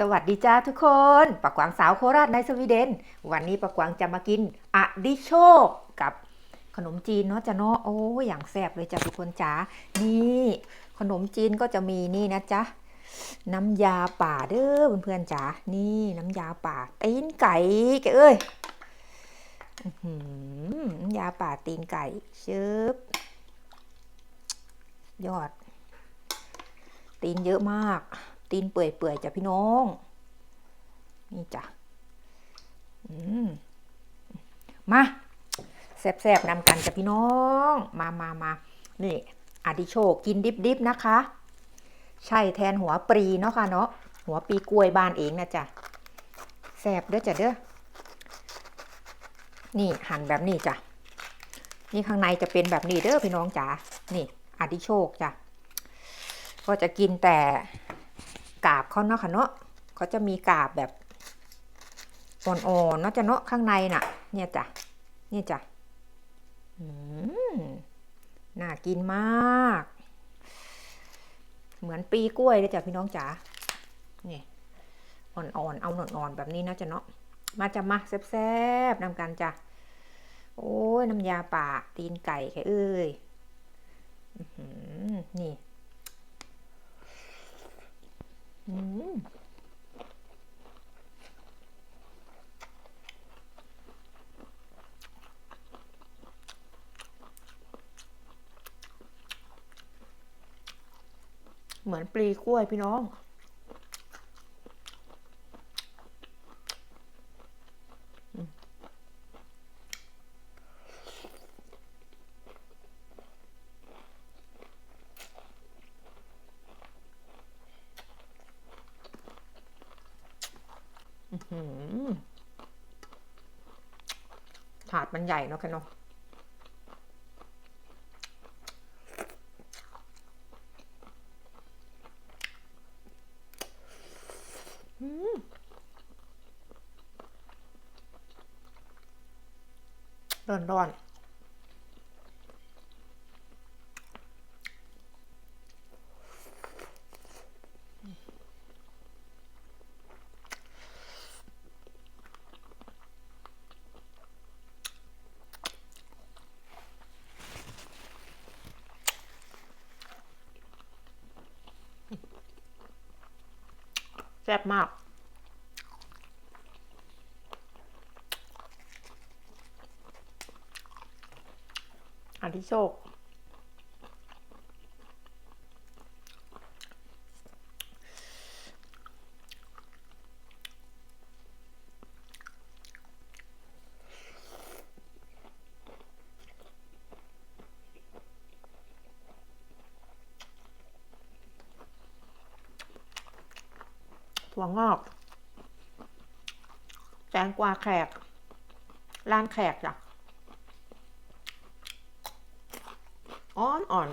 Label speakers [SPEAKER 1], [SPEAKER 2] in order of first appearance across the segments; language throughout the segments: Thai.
[SPEAKER 1] สวัสดีจ้าทุกคนปักกวางสาวโคราชในสวีเดน วันนี้ปักกวางจะมากินอะดิโชกกับขนมจีนเนาะจ้ะเนาะโอ้ยอย่างแซ่บเลยจ้ะทุกคนจ๋านี่ขนมจีนก็จะมีนี่นะจ๊ะน้ำยาป่าเด้อเพื่อนๆจ๋านี่น้ำยาป่าตีนไก่แกเอ้ยน้ำยาป่าตีนไก่ชิบยอด ตีนเยอะมาก ตีนเปื่อยๆจ้ะพี่น้อง นี่จ้ะมมาแซ่บๆนำกันจ้ะพี่น้อง มามามานี่อาดิโชกกินดิบๆนะคะ ใช่แทนหัวปรีเนาะค่ะเนาะหัวปีกล้วยบานเองนะจ๊ะแซ่บเด้อจ้ะเด้อนี่หั่นแบบนี้จ้ะนี่ข้างในจะเป็นแบบนี้เด้อพี่น้องจ๋านี่อาดิโชกจ้ะก็จะกินแต่ กาบเขาเนาะค่ะเนาะเขาจะมีกาบแบบอ่อนๆเนาะจะเนาะข้างในน่ะ เนี่ยจ้ะเนี่ยจ้ะน่ากินมาก เหมือนปีกล้วยเลยจ้ะพี่น้องจ๋านี่อ่อนๆ เอาอ่อนๆแบบนี้นะจ๊ะเนาะ มาจะมาแซ่บๆนำกันจ้ะ โอ้ยน้ำยาป่าตีนไก่แค่เอ้ยนี่ เหมือนปลีกล้วยพี่น้อง ถาดมันใหญ่เนาะแค่เนาะอืมร้อนร้อนแซ่บมากอันที่โชค ถั่วงอก แตงกวาแขก ร้านแขกจ้ะอ่อนอ่อน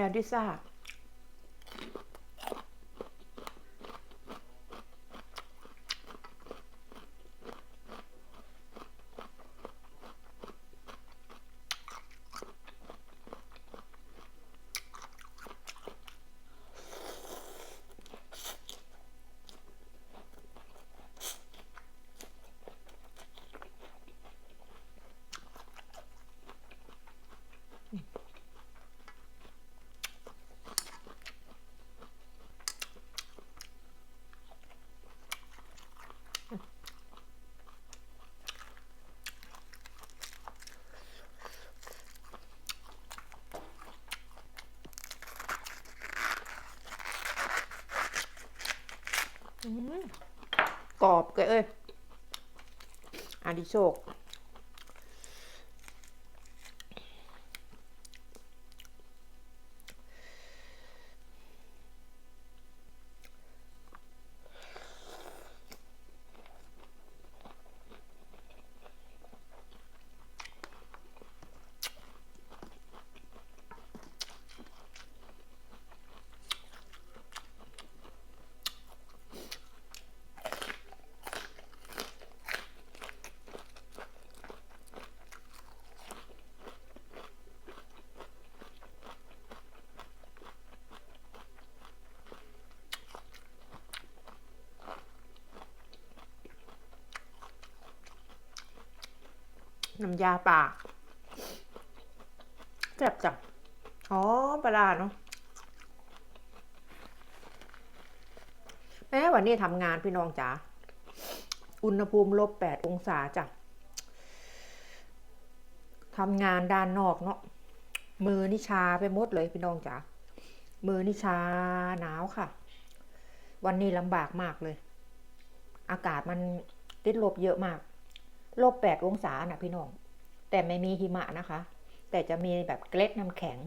[SPEAKER 1] แลดิซ่าอืม กรอบเกยเอ้ยอาดิโชก น้ำยาป่าแซ่บจังอ๋อปลาเนาะแม้วันนี้ทำงานพี่น้องจ๋าอุณหภูมิลบแปดองศาจ้ะทำงานด้านนอกเนาะมือนี่ชาไปหมดเลยพี่น้องจ๋ามือนี่ชาหนาวค่ะ วันนี้ลำบากมากเลย อากาศมันติดลบเยอะมาก ลบแปดองศาน่ะพี่น้อง แต่ไม่มีหิมะนะคะ แต่จะมีแบบเกล็ดน้ำแข็ง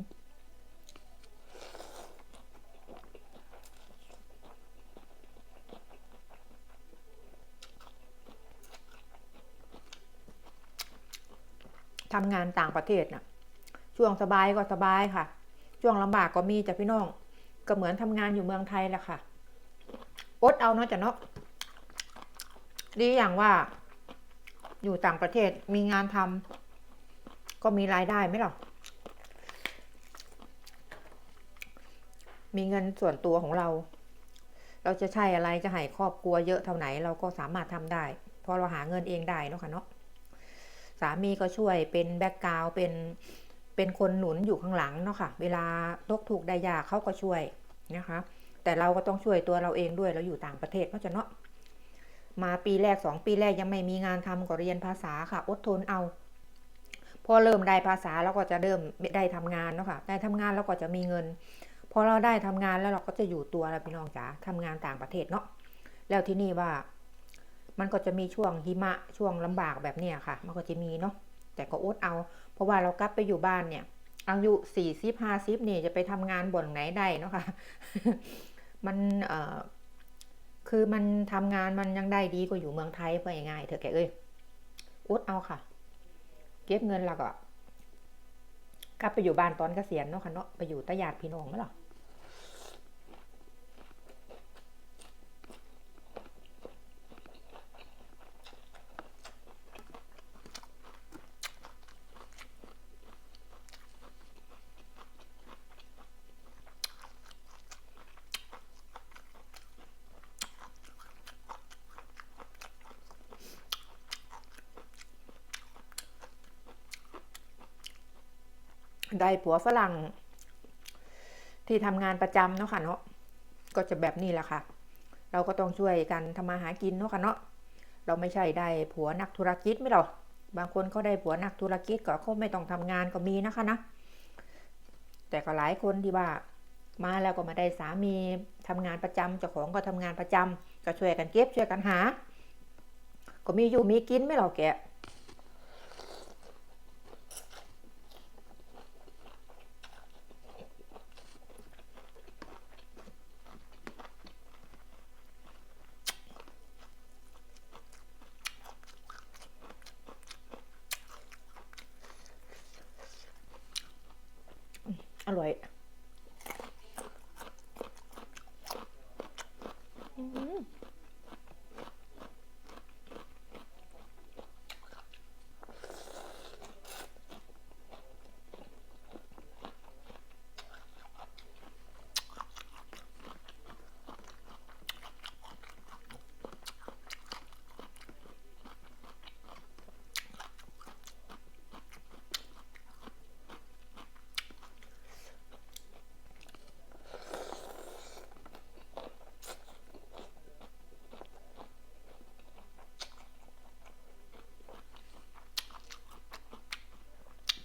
[SPEAKER 1] ทำงานต่างประเทศน่ะ ช่วงสบายก็สบายค่ะ ช่วงลำบากก็มีจ้ะพี่น้อง ก็เหมือนทำงานอยู่เมืองไทยแหละค่ะ อดเอาเนาะจ้ะเนาะ ดีอย่างว่า อยู่ต่างประเทศมีงานทำก็มีรายได้ไหมหรอมีเงินส่วนตัวของเรา เราจะใช้อะไรจะให้ครอบครัวเยอะเท่าไหน เราก็สามารถทำได้เพราะเราหาเงินเองได้เนาะค่ะเนาะสามีก็ช่วยเป็นแบ็กกราวเป็นเป็นคนหนุนอยู่ข้างหลังเนาะค่ะ เวลาตกถูกได้ยากเขาก็ช่วยนะคะ แต่เราก็ต้องช่วยตัวเราเองด้วยเราอยู่ต่างประเทศเนาะจ้ะเนาะ มาปีแรกสองปีแรกยังไม่มีงานทำก็เรียนภาษาค่ะ อดทนเอา พอเริ่มได้ภาษาแล้วก็จะเริ่มได้ทำงานเนาะค่ะได้ทำงานแล้วก็จะมีเงินพอเราได้ทำงานแล้วเราก็จะอยู่ตัวแล้วพี่น้องจ๋าทำงานต่างประเทศเนาะแล้วที่นี่ว่า มันก็จะมีช่วงหิมะช่วงลำบากแบบเนี้ยค่ะ มันก็จะมีเนาะแต่ก็อดเอา เพราะว่าเรากลับไปอยู่บ้านเนี่ยอายุสี่สิบห้าสิบนี่ยจะไปทำงานบ่นไหนได้เนาะค่ะมันเอ่อ คือมันทำงานมันยังได้ดีกว่าอยู่เมืองไทยเพื่อง่ายๆเถอะแกเอ้ยอุดเอาค่ะ เก็บเงินแล้วก็กลับไปอยู่บ้านตอนเกษียณเนาะค่ะเนาะไปอยู่ตะหยาดพี่น้องไหมหรอ ได้ผัวฝรั่ง ที่ทำงานประจำเนาะค่ะเนาะก็จะแบบนี้แหละค่ะ เราก็ต้องช่วยกันทำมาหากินเนาะค่ะเนาะเราไม่ใช่ได้ผัวนักธุรกิจไม่หรอกบางคนเขาได้ผัวนักธุรกิจก็เขาไม่ต้องทำงานก็มีนะคะนะ แต่ก็หลายคนที่ว่ามาแล้วก็มาได้สามีทำงานประจำเจ้าของก็ทำงานประจำก็ช่วยกันเก็บช่วยกันหา ก็มีอยู่มีกินไม่หรอกแก อร่อยอืม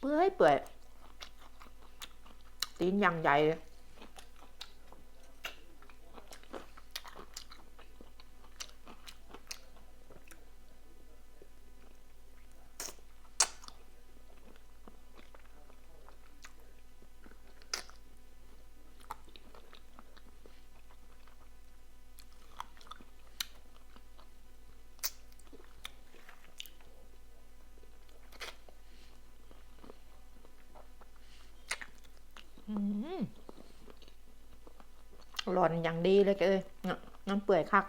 [SPEAKER 1] เปื่ อยเปื่อยตีนอย่างใหญ่เลยอืม หล่อนอย่างดีเลยเอ้ยน้ำเปื่อยคัก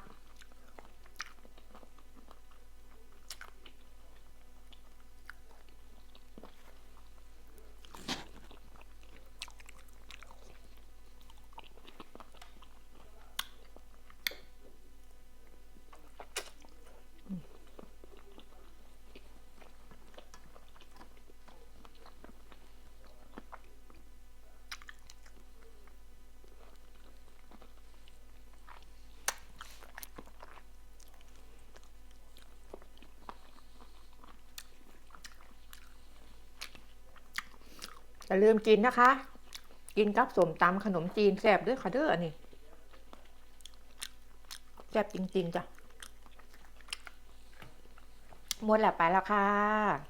[SPEAKER 1] อย่าลืมกินนะคะ กินกับสมตำขนมจีนแซ่บด้วยค่ะเด้ออันนี้แซ่บจริง ๆจ้ะหมดแล้วไปแล้วค่ะ